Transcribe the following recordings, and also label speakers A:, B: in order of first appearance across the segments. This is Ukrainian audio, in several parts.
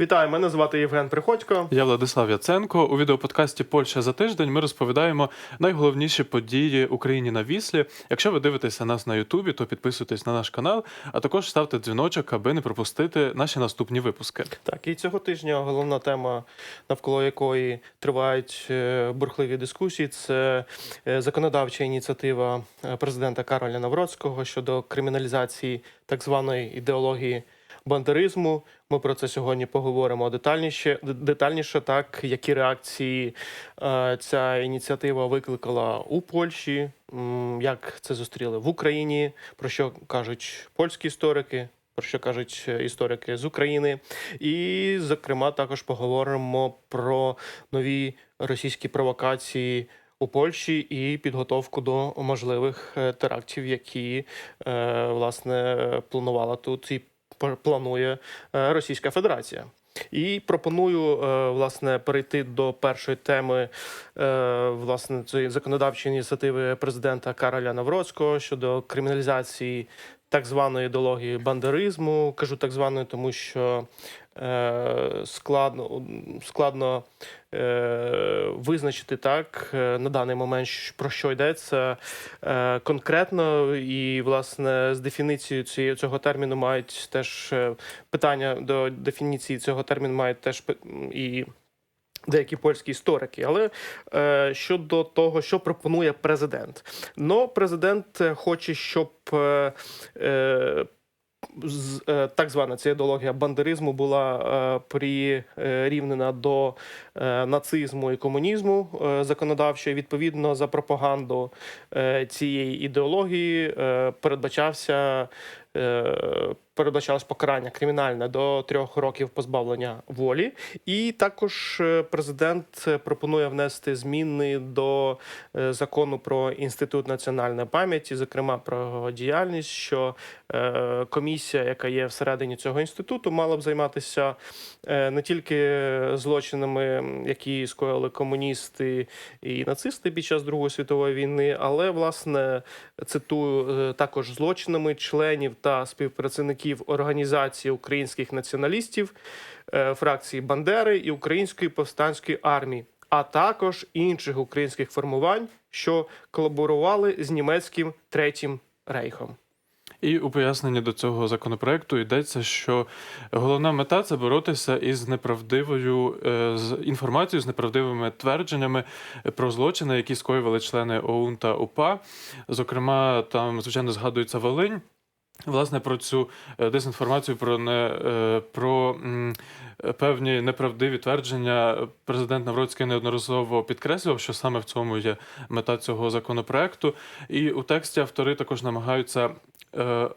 A: Вітаю, мене звати Євген Приходько.
B: Я Владислав Яценко. У відеоподкасті Польща за тиждень ми розповідаємо найголовніші події Україні на Віслі. Якщо ви дивитеся нас на Ютубі, то підписуйтесь на наш канал, а також ставте дзвіночок, аби не пропустити наші наступні випуски.
A: Так, і цього тижня головна тема, навколо якої тривають е, бурхливі дискусії, це е, законодавча ініціатива е, президента Кароля Навроцького щодо криміналізації так званої ідеології бандеризму. Ми про це сьогодні поговоримо детальніше. Детальніше, так які реакції е, ця ініціатива викликала у Польщі, як це зустріли в Україні, про що кажуть польські історики. Про що кажуть е, історики з України, і зокрема також поговоримо про нові російські провокації у Польщі і підготовку до можливих е, терактів, які власне планувала тут і планує е, Російська Федерація. І пропоную е, власне перейти до першої теми е, власне цієї законодавчої ініціативи президента Кароля Навроцького щодо криміналізації так званої ідеології бандеризму. Кажу так званої, тому що складно, складно е, визначити так е, на даний момент, про що йдеться е, конкретно, і власне з дефініцією цього терміну мають теж е, питання до дефініції цього терміну мають теж і. Деякі польські історики, але е, щодо того, що пропонує президент, ну президент е, хоче, щоб е, е, е, так звана ця ідеологія бандеризму була е, прирівнена до е, нацизму і комунізму е, законодавчо. Відповідно за пропаганду е, цієї ідеології е, передбачався. Е, Передбачалось покарання кримінальне до трьох років позбавлення волі, і також е, президент е, пропонує внести зміни до закону про інститут національної пам'яті, зокрема про діяльність, що комісія, яка є всередині цього інституту, мала б займатися не тільки злочинами, які скоїли комуністи і нацисти під час Другої світової війни, але власне цитую також злочинами членів та співпрацівників організації українських націоналістів, е, фракції Бандери і Української повстанської армії, а також інших українських формувань, що колаборували з німецьким третім рейхом.
B: І у поясненні до цього законопроекту йдеться, що головна мета це боротися із неправдивою е, з інформацією, з неправдивими твердженнями про злочини, які скоювали члени ОУН та УПА. Зокрема, там звичайно згадується Волинь. Власне, про цю е, дезінформацію, про не е, про е, певні неправдиві твердження президент Навроцький неодноразово підкреслював, що саме в цьому є мета цього законопроекту. І у тексті автори також намагаються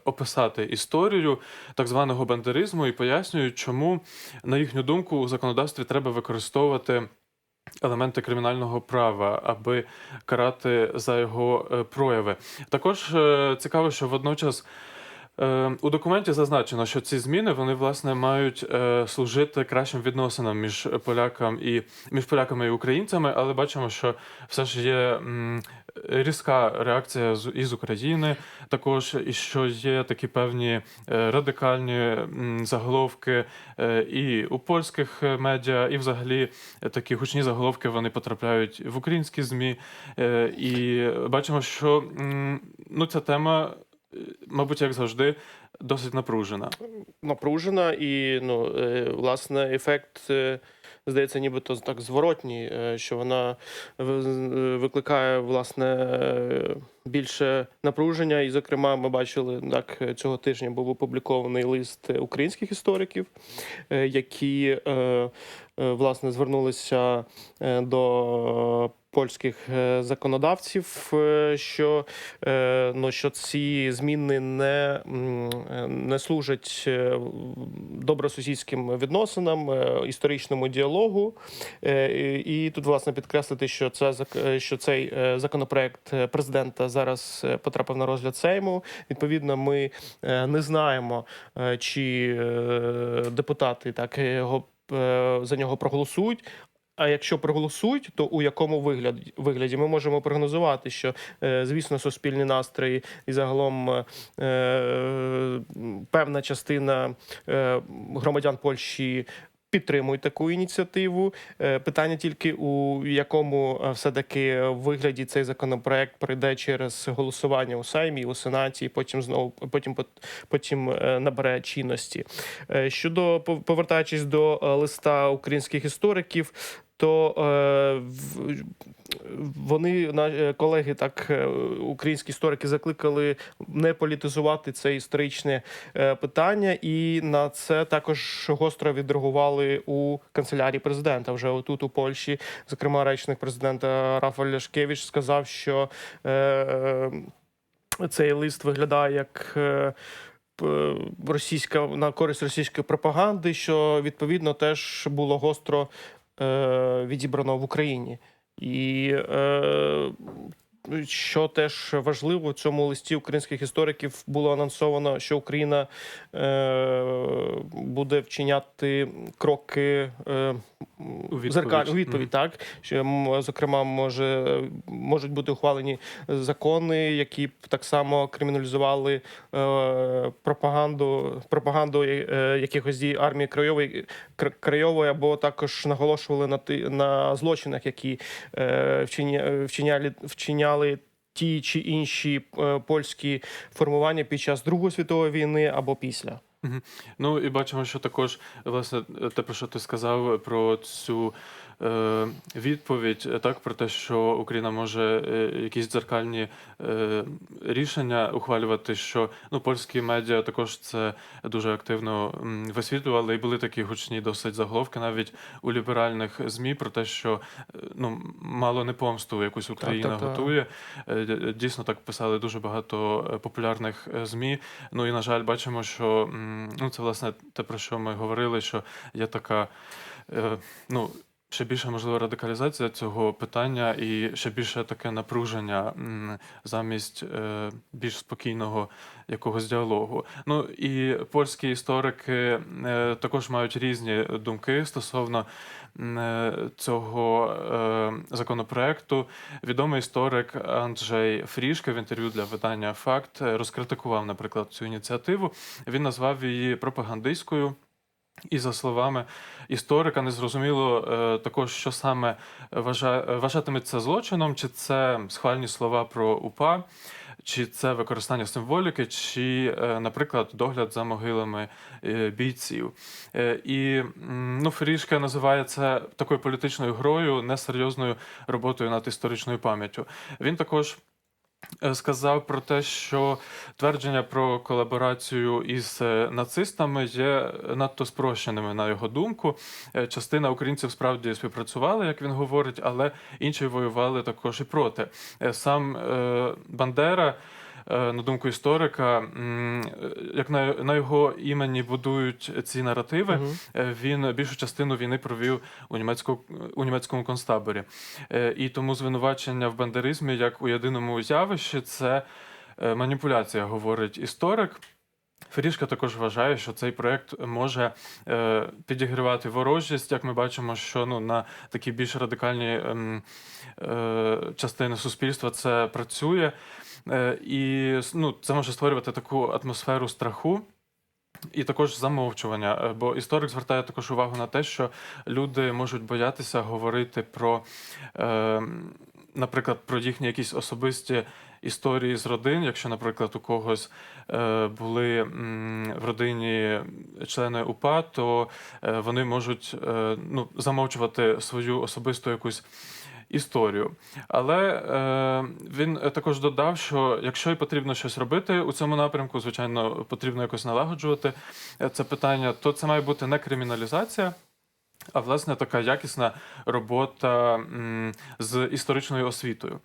B: описати історію так званого бандеризму і пояснюють, чому, на їхню думку, у законодавстві треба використовувати. Елементи кримінального права, аби карати за його прояви. Також цікаво, що водночас у документі зазначено, що ці зміни вони власне мають е, служити кращим відносинам між полякам і між поляками і українцями, але бачимо, що все ж є різка реакція із України. Також і що є такі певні е, радикальні заголовки е, і у польських е, медіа, і взагалі е, такі гучні заголовки вони потрапляють в українські змі. Е, І бачимо, що ну ця тема, е, мабуть, як завжди, досить напружена.
A: напружена, і ну, е, власне ефект. е, Здається, нібито так зворотній, е, що вона викликає власне е, більше напруження. І, зокрема, ми бачили так цього тижня був опублікований лист українських істориків, е, які е, е, власне звернулися до польських законодавців, що, ну, що ці зміни не, не служать добросусідським відносинам, історичному діалогу. І тут, власне, підкреслити, що це що цей законопроект президента зараз е, потрапив на розгляд Сейму. Відповідно, ми е, не знаємо, е, чи депутати так його за нього проголосують. А якщо проголосують, то у якому вигляді ми можемо прогнозувати, що звісно суспільні настрої і загалом певна частина громадян Польщі підтримують таку ініціативу. Е, Питання тільки у якому е, все-таки вигляді цей законопроект пройде через голосування у Сеймі, у Сенаті, і потім знову потім потім е, набере чинності. Щодо пов- повертаючись до листа українських істориків, то е, вони на е, колеги, так е, українські історики закликали не політизувати це історичне е, питання, і на це також гостро відреагували у канцелярії президента. Вже отут у Польщі, зокрема, речник президента Рафаль Ляшкевич сказав, що е, цей лист виглядає як. е, Російська на користь російської пропаганди, що відповідно теж було гостро відібрано в Україні. І е, що теж важливо, в цьому листі українських істориків було анонсовано, що Україна е, буде вчиняти кроки е,
B: відповідь.
A: зеркаль у відповідь,
B: Мгм.
A: так що зокрема може можуть бути ухвалені закони, які б так само криміналізували е, пропаганду, пропаганду е, якихось дій армії Крайової Кр- Крайової, або також наголошували на ти на злочинах, які е, вчиня, вчиняли вчиняли. Ті чи інші е, польські формування під час Другої світової війни або після.
B: Ну і бачимо, що також власне те, про що ти сказав про цю відповідь, е, так про те, що Україна може е, якісь дзеркальні е, рішення ухвалювати, що ну польські медіа також це дуже активно висвітлювали, і були такі гучні досить заголовки навіть у ліберальних змі про те, що е, ну мало не помсту якусь Україна
A: так, так.
B: готує. Е, Дійсно так писали дуже багато е, популярних е, змі. Ну і на жаль, бачимо, що ну це власне те, про що ми говорили, що є така, е, ну. Ще більше можливо радикалізація цього питання і ще більше таке напруження замість е, більш спокійного якогось діалогу. Ну і польські історики е, також мають різні думки стосовно е, цього е, законопроекту. Відомий історик Анджей Фрішка в інтерв'ю для видання Факт розкритикував, наприклад, цю ініціативу. Він назвав її пропагандистською. І за словами історика, незрозуміло е, також, що саме вважа- вважатиметься злочином, чи це схвальні слова про УПА, чи це використання символіки, чи, е, наприклад, догляд за могилами е, бійців. І ну, Фрішка називає це такою політичною грою, несерйозною роботою над історичною пам'яттю. Він також. Е, Сказав про те, що твердження про колаборацію із е, нацистами є надто спрощеними, на його думку. Е, Частина українців справді співпрацювали, як він говорить, але інші воювали також і проти. Е, Сам е, Бандера. Е, На думку історика, е, як на, на його імені будують ці наративи,
A: Мгм.
B: Е, Він більшу частину війни провів у німецьку у німецькому концтаборі. Е, І тому звинувачення в бандеризмі як у єдиному явищі це е, маніпуляція, говорить історик. Ферішка також вважає, що цей проект може е, підігрівати ворожість, як ми бачимо, що ну на такі більш радикальні ем, е, частини суспільства це працює, е, і ну, це може створювати таку атмосферу страху. І також замовчування, Е, бо історик звертає також увагу на те, що люди можуть боятися говорити про, е, наприклад, про їхні якісь особисті історії з родин. Якщо, наприклад, у когось е, були в родині члени УПА, то е, вони можуть е, ну, замовчувати свою особисту якусь. Історію, але е, він також додав, що якщо і потрібно щось робити у цьому напрямку, звичайно, потрібно якось налагоджувати е, це питання, то це має бути не криміналізація, а власне така якісна робота з історичною освітою.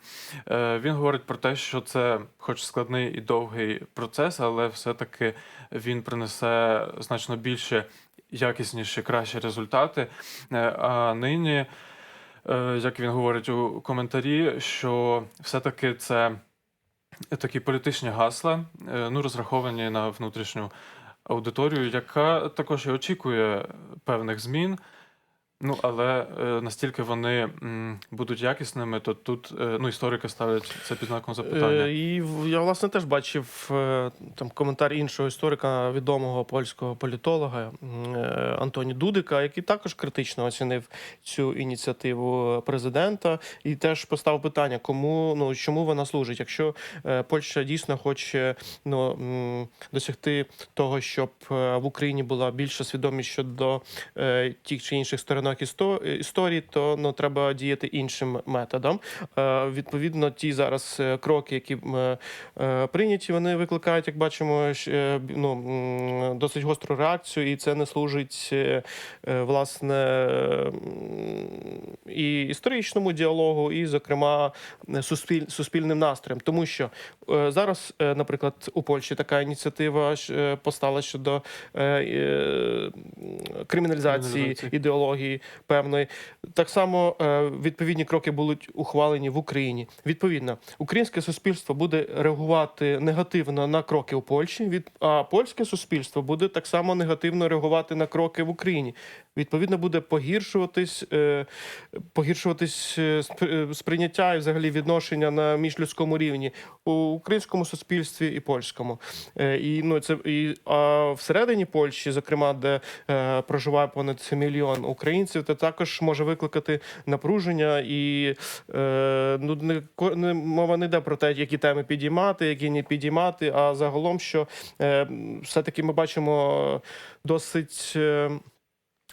B: Е, Він говорить про те, що це, хоч складний і довгий процес, але все-таки він принесе значно більше якісніші, кращі результати. Е, А нині, як він говорить у коментарі, що все-таки це такі політичні гасла, е, ну, розраховані на внутрішню аудиторію, яка також і очікує певних змін. Ну, але е, настільки вони м, будуть якісними, то тут е, ну, історики ставлять це під знаком запитання.
A: Е, І в- я власне теж бачив е, там коментар іншого історика, відомого польського політолога е, Антоні Дудика, який також критично оцінив цю ініціативу президента і теж поставив питання, кому ну чому вона служить, якщо е, Польща дійсно хоче ну м, досягти того, щоб е, в Україні була більша свідомість щодо е, тих чи інших сторонах істо- історії, то ну треба діяти іншим методом. Е, Відповідно, ті зараз е, кроки, які е, е, прийняті, вони викликають, як бачимо, е, ну, досить гостру реакцію, і це не служить власне і історичному діалогу, і, зокрема, суспіль, суспільним настроєм. Тому що е, зараз, е, наприклад, у Польщі така ініціатива постала щодо е, е, Криміналізації. ідеології певної. Так само е, відповідні кроки будуть ухвалені в Україні. Відповідно, українське суспільство буде реагувати негативно на кроки у Польщі, від а польське суспільство буде так само негативно реагувати на кроки в Україні. Відповідно, буде погіршуватись, е, погіршуватись е, сприйняття і взагалі відношення на міжлюдському рівні у українському суспільстві і польському. І ну це і а всередині Польщі, зокрема, де проживає понад мільйон українців, це також може викликати напруження і е, ну не, не мова не йде про те, які теми підіймати, які не підіймати. А загалом, що е, все-таки ми бачимо досить. Е,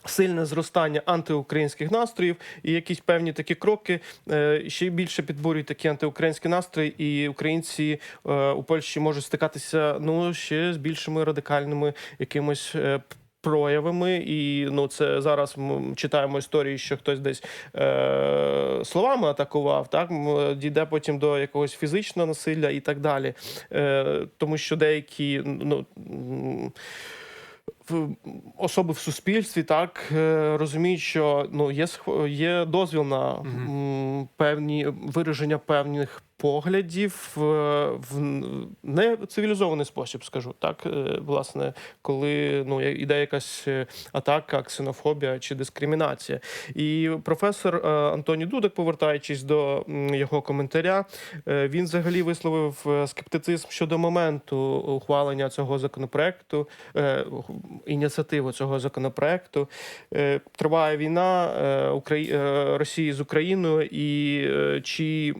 A: Сильне зростання антиукраїнських настроїв і якісь певні такі кроки е, ще більше підбурюють такі антиукраїнські настрої, і українці е, у Польщі можуть стикатися ну ще з більшими радикальними якимось. Проявами, і ну це зараз ми читаємо історії, що хтось десь е, словами атакував, так дійде потім до якогось фізичного насилля і так далі. Е, тому що деякі ну. особи в суспільстві так е, розуміють, що ну є є дозвіл на м, певні вираження певних поглядів е, в н- не цивілізований спосіб, скажу так. Е, Власне, коли ну іде якась е, атака, ксенофобія чи дискримінація. І професор Антоній Дудик, повертаючись до його коментаря, він взагалі висловив скептицизм щодо моменту ухвалення цього законопроекту, ініціативи цього законопроекту. Триває війна Росії з Україною, і чи,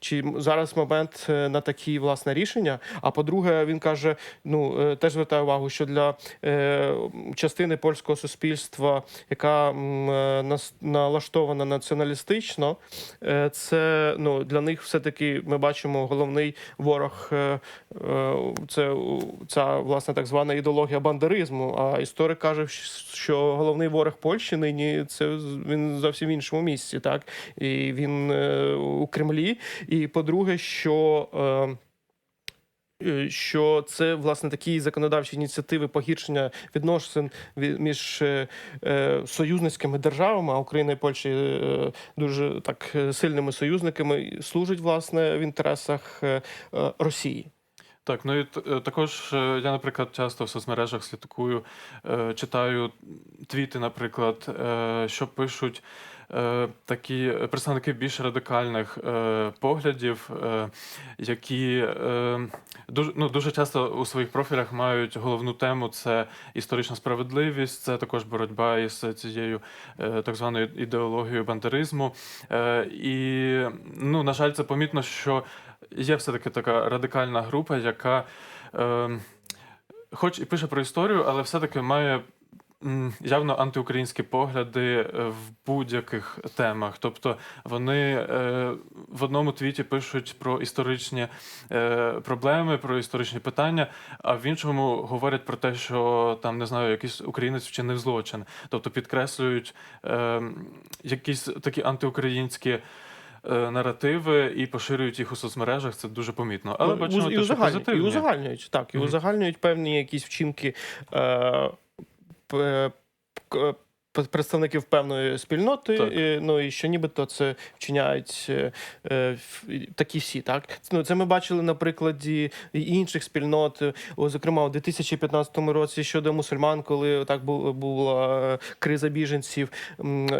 A: чи зараз момент е, на такі власне рішення? А по-друге, він каже: ну е, теж звертає увагу, що для е, частини польського суспільства, яка налаштована націоналістично, це ну для них все-таки ми бачимо головний ворог. Це ця власне так звана ідеологія бандеризму. А історик каже, що головний ворог Польщі нині це він зовсім в іншому місці, так і він у Кремлі. І по-друге, що. е, е, Що це власне такі законодавчі ініціативи погіршення відносин між е, союзницькими державами, а Україна і Польща дуже так сильними союзниками служить власне в інтересах Росії.
B: Так, ну і також я, наприклад, часто в соцмережах слідкую, читаю твіти, наприклад, що пишуть такі представники більш радикальних е, поглядів, е, які е, дуже, ну, дуже часто у своїх профілях мають головну тему це історична справедливість, це також боротьба із цією е, так званою ідеологією бандеризму. Е, І, ну, на жаль, це помітно, що є все-таки така радикальна група, яка е, хоч і пише про історію, але все-таки має явно антиукраїнські погляди е, в будь-яких темах. Тобто вони е, в одному твіті пишуть про історичні е, проблеми, про історичні питання, а в іншому говорять про те, що там не знаю, якийсь українець вчинив злочин. Тобто підкреслюють якісь такі антиукраїнські. Наративи і поширюють їх у соцмережах, це дуже помітно. Але
A: Ну,
B: бачимо,
A: і,
B: те, що
A: узагальнюють, і узагальнюють, так, і
B: Мгм.
A: узагальнюють певні якісь вчинки е, uh, представників певної спільноти,
B: Так.
A: і, ну і що нібито це вчиняють е, е, такі всі, так ну це ми бачили на прикладі інших спільнот. О, зокрема, у 2015 році щодо мусульман, коли так бу- була е, криза біженців,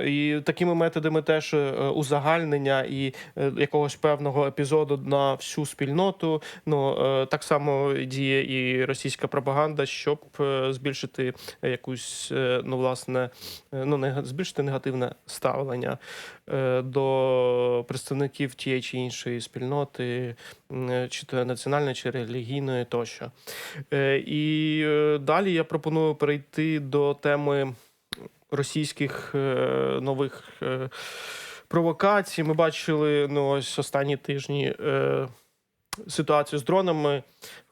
A: і такими методами теж е, узагальнення і е, якогось певного епізоду на всю спільноту. Ну е, так само діє і російська пропаганда, щоб е, збільшити якусь е, ну власне е, ну збільшити негативне ставлення е, до представників тієї чи іншої спільноти, е, чи то національної, чи релігійної тощо. Е, І е, далі я пропоную перейти до теми російських е, нових е, провокацій. Ми бачили ну, ось останні тижні е, ситуацію з дронами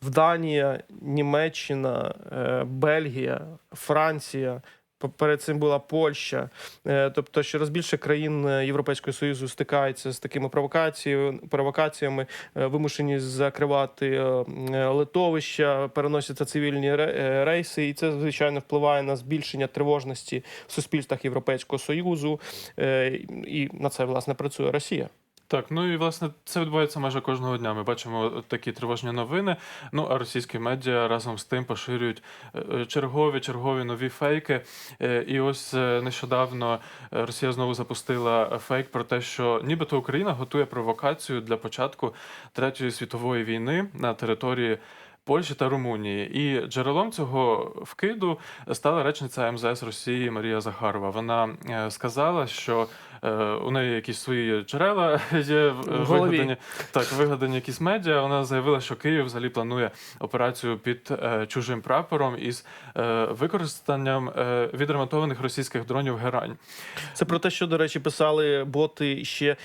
A: в Данія, Німеччина, е, Бельгія, Франція. Перед цим була Польща, Е, тобто щораз більше країн е, Європейського союзу стикаються з такими провокаціями, провокаціями, е, вимушені закривати литовища, переносяться цивільні ре- рейси, і це звичайно впливає на збільшення тривожності в суспільствах Європейського союзу, і на це власне працює Росія.
B: Так, ну і власне це відбувається майже кожного дня. Ми бачимо такі тривожні новини. Ну а російські медіа разом з тим поширюють е, е, чергові чергові нові фейки. Е, І ось нещодавно Росія знову запустила фейк про те, що нібито Україна готує провокацію для початку третьої світової війни на території. Польщі та Румунії, і джерелом цього вкиду стала речниця МЗС Росії Марія Захарова. Вона е, сказала, що е, у неї якісь свої джерела є вигадані так, вигадані якісь медіа. Вона заявила, що Київ взагалі планує операцію під е, чужим прапором із використанням відремонтованих російських дронів Герань.
A: Це про те, що, до речі, писали боти ще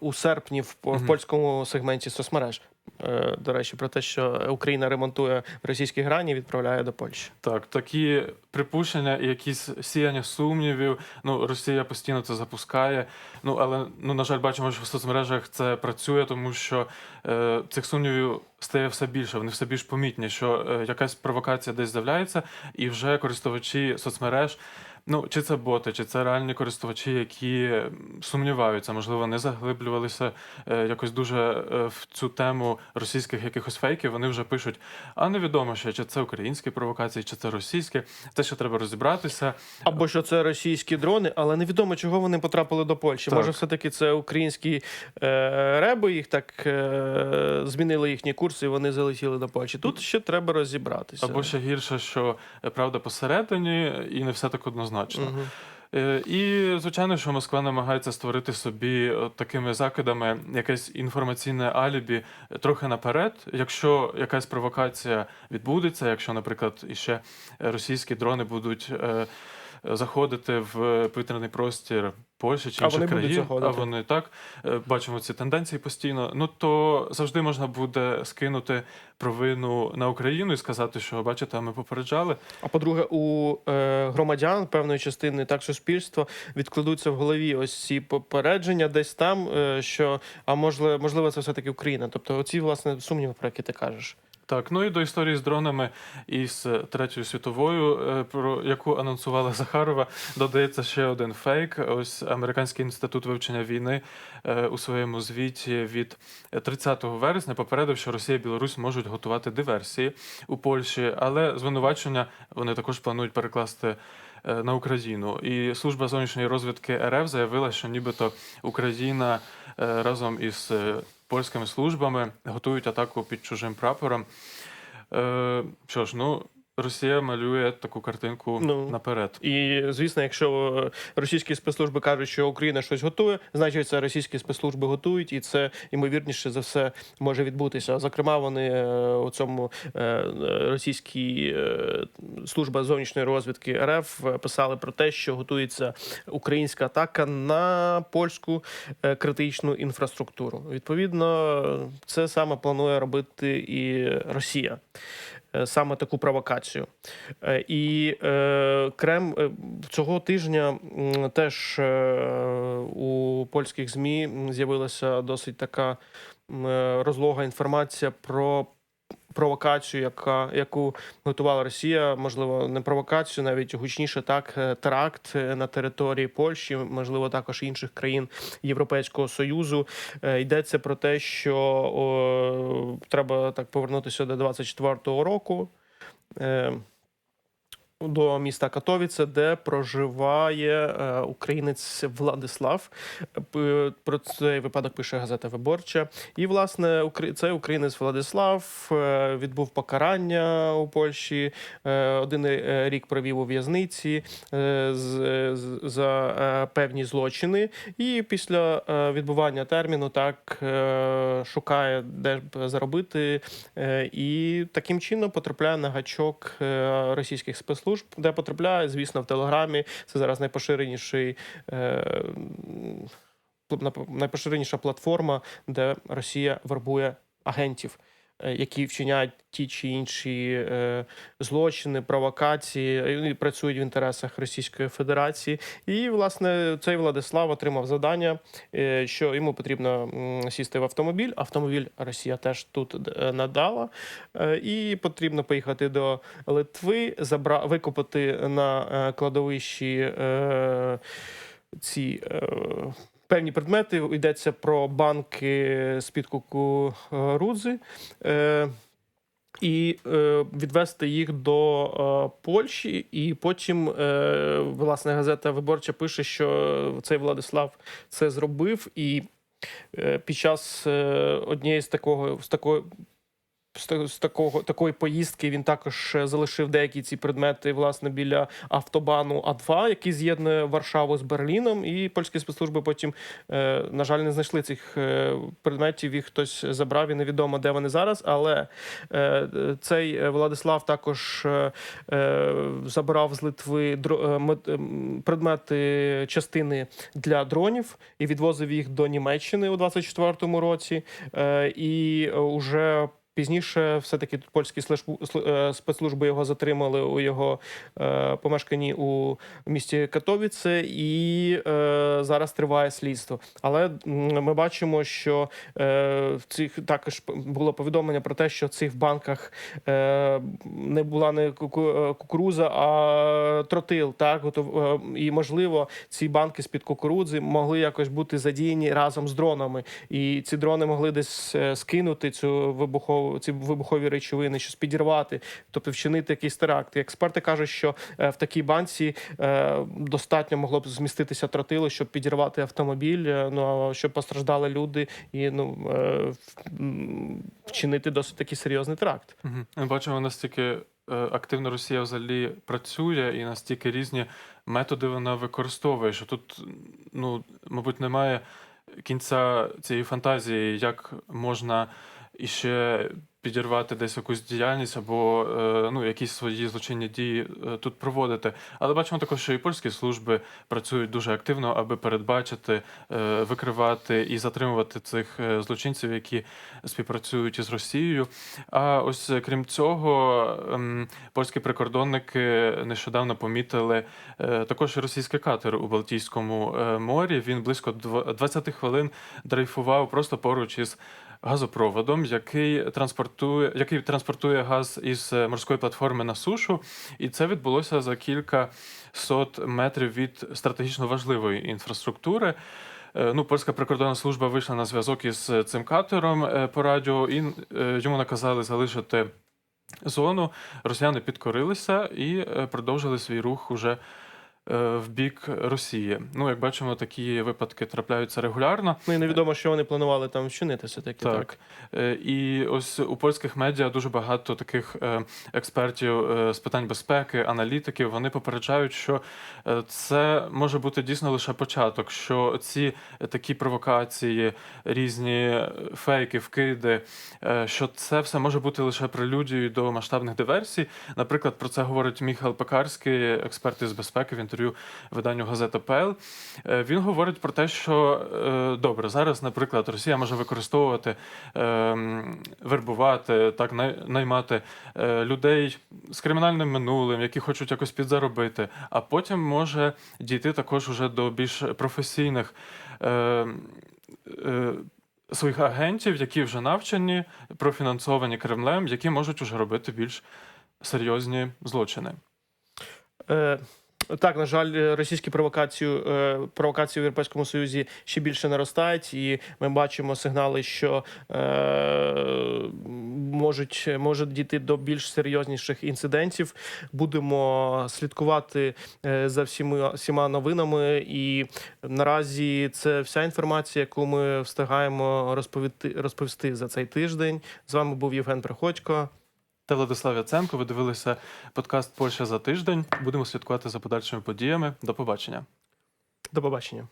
A: у серпні в, в польському сегменті соцмереж. Е, до речі, про те, що Україна ремонтує російські грані, відправляє до Польщі.
B: Так, такі припущення і якісь сіяння сумнівів. Ну, Росія постійно це запускає. Ну, але ну, на жаль, бачимо, що в соцмережах це працює, тому що е, цих сумнівів стає все більше. Вони все більш помітні, що е, якась провокація десь з'являється, і вже користувачі соцмереж. Ну, чи це боти, чи це реальні користувачі, які сумніваються, можливо, не заглиблювалися е, якось дуже е, в цю тему російських якихось фейків. Вони вже пишуть, а невідомо ще, чи це українські провокації, чи це російські. Це ще треба розібратися.
A: Або що це російські дрони, але невідомо, чого вони потрапили до Польщі.
B: Так.
A: Може, все-таки це українські е, реби їх так е, змінили їхні курси, і вони залетіли до Польщі. Тут ще треба розібратися.
B: Або ще гірше, що е, правда посередині, і не все так однозначно.
A: Мгм.
B: Угу. І звичайно, що Москва намагається створити собі такими закидами якесь інформаційне алібі е, трохи наперед. Якщо якась провокація відбудеться, якщо, наприклад, іще російські дрони будуть. Е, Заходити в повітряний простір Польщі чи інших країн,
A: заходити.
B: а вони так е, бачимо ці тенденції постійно. Ну то завжди можна буде скинути провину на Україну і сказати, що бачите, ми попереджали.
A: А по-друге, у е, громадян певної частини так суспільства відкладуться в голові ось ці попередження десь там, що а можливо, можливо, це все таки Україна. Тобто, оці власне сумніви, про які ти кажеш.
B: Так, ну і до історії з дронами із третьою світовою, е, про яку анонсувала Захарова, додається ще один фейк. Ось американський інститут вивчення війни е, у своєму звіті від 30 вересня попередив, що Росія і Білорусь можуть готувати диверсії у Польщі, але звинувачення вони також планують перекласти. е, На Україну і служба зовнішньої розвідки РФ заявила, що нібито Україна разом із польськими службами готують атаку під чужим прапором. Е, що ж, ну, Росія малює таку картинку
A: Ну.
B: наперед.
A: І звісно, якщо е, російські спецслужби кажуть, що Україна щось готує, значить це російські спецслужби готують, і це ймовірніше за все може відбутися. Зокрема, вони е, у цьому е, російській служба зовнішньої розвідки РФ писали про те, що готується українська атака на польську критичну інфраструктуру. Відповідно, це саме планує робити і Росія. Е, Саме таку провокацію. Е, І е, Крем цього тижня теж у польських ЗМІ з'явилася досить така розлога інформація про провокацію, яка яку готувала Росія, можливо, не провокацію, навіть гучніше так, е, теракт е, на території Польщі, можливо, також інших країн Європейського союзу. Е, Йдеться про те, що о, треба так повернутися до 24-го року. До міста Катовіце, де проживає е, українець Владислав. Про цей випадок пише газета Виборча. І, власне, цей українець Владислав е, відбув покарання у Польщі. е, Один рік провів у в'язниці за певні злочини. І після відбування терміну так шукає, де заробити, і таким чином потрапляє на гачок російських спецслужб, де потрапляє, звісно, в Телеграмі. Це зараз найпоширеніший. е, Найпоширеніша платформа, де Росія вербує агентів, які вчиняють ті чи інші е, злочини, провокації, е, і працюють в інтересах Російської Федерації. І, власне, цей Владислав отримав завдання, е, що йому потрібно сісти в автомобіль. Автомобіль Росія теж тут е, надала. Е, І потрібно поїхати до Литви, забра... викопати на е, кладовищі е, ці. Е, Певні предмети йдеться про банки з-під кукурудзи. Е, і е, відвести їх до е, Польщі, і потім е, власне газета Виборча пише, що цей Владислав це зробив, і е, під час е, однієї з такого з такої. З такого такої поїздки він також е, залишив деякі ці предмети власне біля автобану А2, який з'єднує Варшаву з Берліном. І польські спецслужби потім, е, на жаль, не знайшли цих е, предметів. Їх хтось забрав і невідомо, де вони зараз. Але цей Владислав також забрав з Литви предмети частини для дронів і відвозив їх до Німеччини у 24-му році. І е, Пізніше все-таки польські слежбу- е, спецслужби його затримали у його е, помешканні у місті Катовіце, і е, зараз триває слідство. Але ми бачимо, що в цих також було повідомлення про те, що в цих банках не була не куку- кукуруза, а тротил. Так, і можливо, ці банки з під кукурудзи могли якось бути задіяні разом з дронами, і ці дрони могли десь скинути цю вибухову ці вибухові речовини, щось підірвати, тобто вчинити якийсь теракт. Експерти кажуть, що е, в такій банці е, достатньо могло б зміститися тротило, щоб підірвати автомобіль, е, ну щоб постраждали люди і ну вчинити досить такий серйозний теракт.
B: Ми бачимо, наскільки е, активно Росія взагалі працює і настільки різні методи вона використовує, що тут, ну, мабуть, немає кінця цієї фантазії, як можна іще підірвати десь якусь діяльність або е, ну, якісь свої злочинні дії е, тут проводити. Але бачимо також, що і польські служби працюють дуже активно, аби передбачити, е, викривати і затримувати цих злочинців, які співпрацюють із Росією. А ось крім цього, ем, польські прикордонники нещодавно помітили також і російський катер у Балтійському морі. Він близько дв- 20 хвилин дрейфував просто поруч із газопроводом, який транспортує, який транспортує газ із е, морської платформи на сушу, і це відбулося за кілька сот метрів від стратегічно важливої інфраструктури. Е, Ну, польська прикордонна служба вийшла на зв'язок із е, цим катером по радіо, і йому наказали залишити зону. Росіяни підкорилися і продовжили свій рух уже в бік Росії. Ну, як бачимо, такі випадки трапляються регулярно.
A: Ну і невідомо, що вони планували там вчинити. Все таки так.
B: Так. Е, І ось у польських медіа дуже багато таких е, експертів е, з питань безпеки, аналітиків. Вони попереджають, що е, це може бути дійсно лише початок, що ці е, такі провокації, різні е, фейки, вкиди, е, що це все може бути лише прелюдією до масштабних диверсій. Наприклад, про це говорить Міхал Пекарський, експерт із безпеки в інтерв'ю виданню Газета ПЛ. Е, Він говорить про те, що е, добре, зараз, наприклад, Росія може використовувати, е, вербувати, так наймати людей з кримінальним минулим, які хочуть якось підзаробити, а потім може дійти також уже до більш професійних. Своїх агентів, які вже навчені, профінансовані Кремлем, які можуть уже робити більш серйозні злочини.
A: Так, на жаль, російські провокації, е, провокації в Європейському Союзі ще більше наростають, і ми бачимо сигнали, що е, можуть, можуть дійти до більш серйозніших інцидентів. Будемо слідкувати е, за всіма, всіма новинами. І наразі це вся інформація, яку ми встигаємо розповісти, розповісти за цей тиждень. З вами був Євген Приходько.
B: Та Владислав Яценко, ви дивилися подкаст Польща за тиждень. Будемо слідкувати за подальшими подіями. До побачення.
A: До побачення.